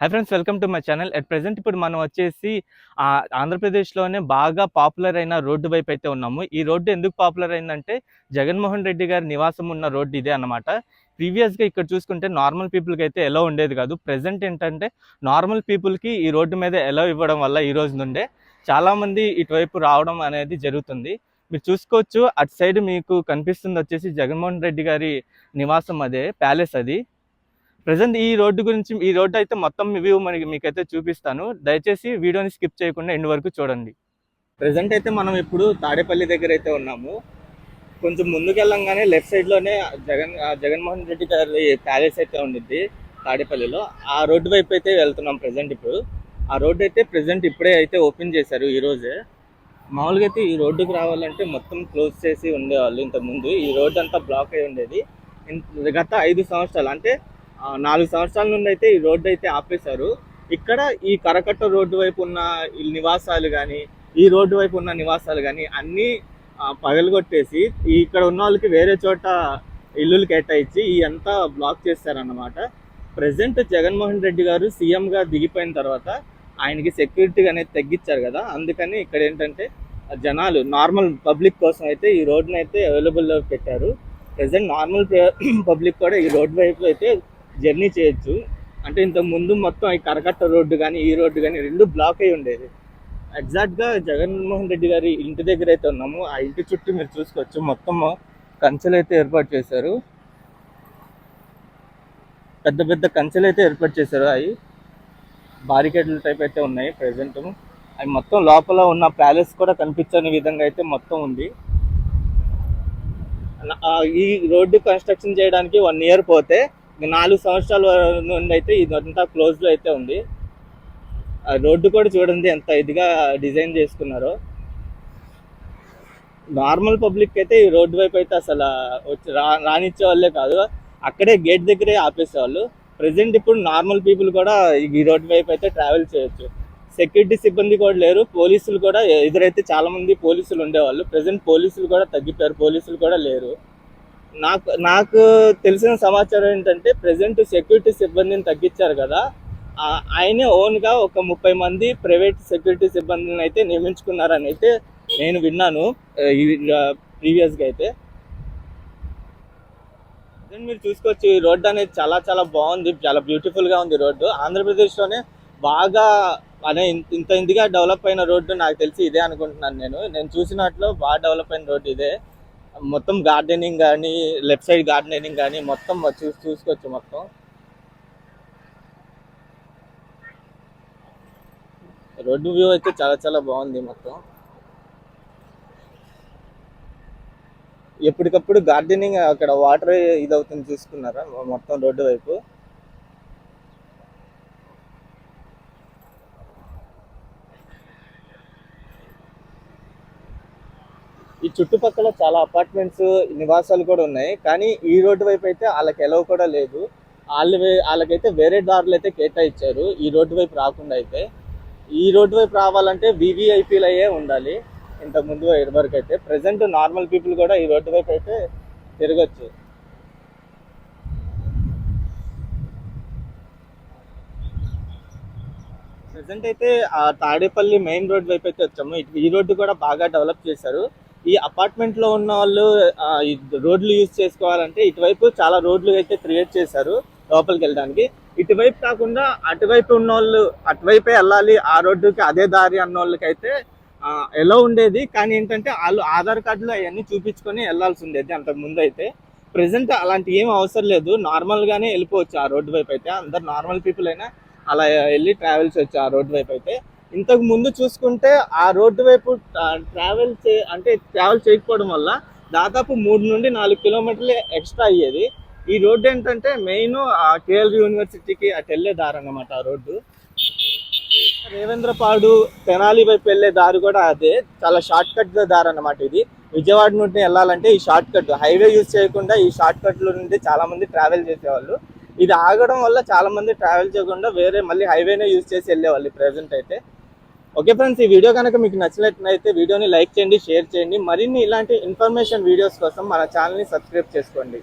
Hi friends welcome to my channel at present ఇప్పుడు మనం వచ్చేసి ఆంధ్రప్రదేశ్లోనే బాగా పాపులర్ అయిన రోడ్డు వైపు అయితే ఉన్నాము. ఈ రోడ్డు ఎందుకు పాపులర్ అయిందంటే జగన్మోహన్ రెడ్డి గారి నివాసం ఉన్న రోడ్డు ఇదే అన్నమాట. ప్రీవియస్గా ఇక్కడ చూసుకుంటే నార్మల్ పీపుల్కి అయితే ఎలా ఉండేది కాదు. ప్రజెంట్ ఏంటంటే నార్మల్ పీపుల్కి ఈ రోడ్డు మీద ఎలా ఇవ్వడం వల్ల ఈ రోజు నుండే చాలామంది ఇటువైపు రావడం అనేది జరుగుతుంది. మీరు చూసుకోవచ్చు అటు సైడ్ మీకు కనిపిస్తుంది వచ్చేసి జగన్మోహన్ రెడ్డి గారి నివాసం అదే ప్యాలెస్ అది. ప్రజెంట్ ఈ రోడ్డు గురించి ఈ రోడ్డు అయితే మొత్తం వ్యూ మనకి మీకైతే చూపిస్తాను. దయచేసి వీడియోని స్కిప్ చేయకుండా ఎండ్ వరకు చూడండి. ప్రజెంట్ అయితే మనం ఇప్పుడు తాడేపల్లి దగ్గర అయితే ఉన్నాము. కొంచెం ముందుకు వెళ్ళంగానే లెఫ్ట్ సైడ్లోనే జగన్ జగన్మోహన్ రెడ్డి గారి ప్యాలెస్ అయితే ఉండిద్ది తాడేపల్లిలో. ఆ రోడ్డు వైపు అయితే వెళ్తున్నాం ప్రజెంట్ ఇప్పుడు. ఆ రోడ్డు అయితే ప్రజెంట్ ఇప్పుడే అయితే ఓపెన్ చేశారు ఈ రోజే. మామూలుగా అయితే ఈ రోడ్డుకు రావాలంటే మొత్తం క్లోజ్ చేసి ఉండేవాళ్ళు ఇంతకుముందు. ఈ రోడ్డు అంతా బ్లాక్ అయి ఉండేది. గత ఐదు సంవత్సరాలు అంటే నాలుగు సంవత్సరాల నుండి అయితే ఈ రోడ్డు అయితే ఆపేశారు. ఇక్కడ ఈ కరకట్ట రోడ్డు వైపు ఉన్న నివాసాలు కానీ ఈ రోడ్డు వైపు ఉన్న నివాసాలు కానీ అన్నీ పగలగొట్టేసి ఇక్కడ ఉన్న వాళ్ళకి వేరే చోట ఇల్లులు కేటాయించి ఈ అంతా బ్లాక్ చేస్తారన్నమాట ప్రజెంట్ జగన్మోహన్ రెడ్డి గారు సీఎంగా దిగిపోయిన తర్వాత ఆయనకి సెక్యూరిటీ అనేది తగ్గించారు కదా. అందుకని ఇక్కడ ఏంటంటే జనాలు నార్మల్ పబ్లిక్ కోసం అయితే ఈ రోడ్ని అయితే అవైలబుల్లో పెట్టారు. ప్రజెంట్ నార్మల్ పబ్లిక్ కూడా ఈ రోడ్ వైపు అయితే జర్నీ చేయొచ్చు. అంటే ఇంతకు ముందు మొత్తం ఈ కరకట్ట రోడ్డు కానీ ఈ రోడ్డు కానీ రెండు బ్లాక్ అయి ఉండేది. ఎగ్జాక్ట్గా జగన్మోహన్ రెడ్డి గారి ఇంటి దగ్గర అయితే ఉన్నాము. ఆ ఇంటి చుట్టూ మీరు చూసుకోవచ్చు. మొత్తం కంచెలు అయితే ఏర్పాటు చేశారు. పెద్ద పెద్ద కంచెలు అయితే ఏర్పాటు చేశారు. అవి బారికేడ్ల టైప్ అయితే ఉన్నాయి ప్రజెంట్ అవి మొత్తం లోపల ఉన్న ప్యాలెస్ కూడా కనిపించని విధంగా అయితే మొత్తం ఉంది. ఈ రోడ్డు కన్స్ట్రక్షన్ చేయడానికి వన్ ఇయర్ పోతే నాలుగు సంవత్సరాల నుండి అయితే ఇదంతా క్లోజ్లో అయితే ఉంది. ఆ రోడ్డు కూడా చూడండి ఎంత ఇదిగా డిజైన్ చేసుకున్నారో. నార్మల్ పబ్లిక్ అయితే ఈ రోడ్డు వైపు అయితే అసలు వచ్చి రా రానిచ్చే వాళ్ళే కాదు. అక్కడే గేట్ దగ్గరే ఆపేసేవాళ్ళు. ప్రజెంట్ ఇప్పుడు నార్మల్ పీపుల్ కూడా ఈ రోడ్డు వైపు అయితే ట్రావెల్ చేయొచ్చు. సెక్యూరిటీ సిబ్బంది కూడా లేరు. పోలీసులు కూడా ఎదురైతే చాలా మంది పోలీసులు ఉండేవాళ్ళు. ప్రజెంట్ పోలీసులు కూడా తగ్గిపోయారు. పోలీసులు కూడా లేరు. నాకు నాకు తెలిసిన సమాచారం ఏంటంటే ప్రజెంట్ సెక్యూరిటీ సిబ్బందిని తగ్గించారు కదా. ఆయనే ఓన్గా ఒక ముప్పై మంది ప్రైవేట్ సెక్యూరిటీ సిబ్బందిని అయితే నియమించుకున్నారని అయితే నేను విన్నాను ప్రీవియస్గా అయితే. దెన్ మీరు చూసుకోవచ్చు ఈ రోడ్డు అనేది చాలా చాలా బాగుంది చాలా బ్యూటిఫుల్గా ఉంది రోడ్డు. ఆంధ్రప్రదేశ్లోనే బాగా అనే ఇంత- ఇంత డెవలప్ అయిన రోడ్డు నాకు తెలిసి ఇదే అనుకుంటున్నాను నేను. నేను చూసినట్లు బాగా డెవలప్ అయిన రోడ్డు ఇదే. మొత్తం గార్డెనింగ్ కానీ లెఫ్ట్ సైడ్ గార్డెనింగ్ కానీ మొత్తం చూసి చూసుకోవచ్చు మొత్తం. రోడ్డు వ్యూ అయితే చాలా చాలా బాగుంది మొత్తం. ఎప్పటికప్పుడు గార్డెనింగ్ అక్కడ వాటర్ ఇది అవుతుంది చూసుకున్నారా మొత్తం రోడ్డు వైపు. ఈ చుట్టుపక్కల చాలా అపార్ట్మెంట్స్ నివాసాలు కూడా ఉన్నాయి. కానీ ఈ రోడ్డు వైపు అయితే వాళ్ళకి ఎలవ్ కూడా లేదు. వాళ్ళు వాళ్ళకైతే వేరే దారులు అయితే కేటాయించారు. ఈ రోడ్డు వైపు రాకుండా అయితే. ఈ రోడ్డు వైపు రావాలంటే వివిఐపీలు అయ్యే ఉండాలి. ఇంతకు ముందు వరకు అయితే. ప్రజెంట్ నార్మల్ పీపుల్ కూడా ఈ రోడ్డు వైపు అయితే తిరగచ్చు. ప్రజెంట్ అయితే ఆ తాడేపల్లి మెయిన్ రోడ్ వైపు అయితే వచ్చాము. ఈ రోడ్డు కూడా బాగా డెవలప్ చేశారు. ఈ అపార్ట్మెంట్లో ఉన్న వాళ్ళు రోడ్లు యూజ్ చేసుకోవాలంటే ఇటువైపు చాలా రోడ్లు అయితే క్రియేట్ చేశారు లోపలికి వెళ్ళడానికి. ఇటువైపు కాకుండా అటువైపు ఉన్న వాళ్ళు అటువైపే వెళ్ళాలి ఆ రోడ్డుకి అదే దారి అన్న వాళ్ళకైతే ఎలా ఉండేది. కానీ ఏంటంటే వాళ్ళు ఆధార్ కార్డులు అవన్నీ చూపించుకొని వెళ్ళాల్సి ఉండేది అంతకు ముందు అయితే. ప్రెసెంట్ అలాంటి ఏం అవసరం లేదు. నార్మల్ గానే వెళ్ళిపోవచ్చు ఆ రోడ్డు వైపు అయితే. అందరు నార్మల్ పీపుల్ అయినా అలా వెళ్ళి ట్రావెల్స్ వచ్చు ఆ రోడ్డు వైపు అయితే. ఇంతకు ముందు చూసుకుంటే ఆ రోడ్డు వైపు ట్రావెల్ చే అంటే ట్రావెల్ చేయకపోవడం వల్ల దాదాపు మూడు నుండి నాలుగు కిలోమీటర్లు ఎక్స్ట్రా అయ్యేది. ఈ రోడ్డు ఏంటంటే మెయిన్ ఆ కేఎల్ యూనివర్సిటీకి అటు వెళ్ళే దారి అన్నమాట ఆ రోడ్డు. రేవేంద్రపాడు తెనాలి వైపు వెళ్ళే దారి కూడా అదే. చాలా షార్ట్ కట్ దారి అన్నమాట ఇది. విజయవాడ నుండి వెళ్ళాలంటే ఈ షార్ట్ కట్ హైవే యూజ్ చేయకుండా ఈ షార్ట్ కట్లో నుండి చాలా మంది ట్రావెల్ చేసేవాళ్ళు. ఇది ఆగడం వల్ల చాలా మంది ట్రావెల్ చేయకుండా వేరే మళ్ళీ హైవేనే యూజ్ చేసి వెళ్ళేవాళ్ళు ప్రజెంట్ అయితే. ఓకే ఫ్రెండ్స్ ఈ వీడియో కనుక మీకు నచ్చినట్లయితే వీడియోని లైక్ చేయండి షేర్ చేయండి. మరిన్ని ఇలాంటి ఇన్ఫర్మేషన్ వీడియోస్ కోసం మన ఛానల్ని సబ్స్క్రైబ్ చేసుకోండి.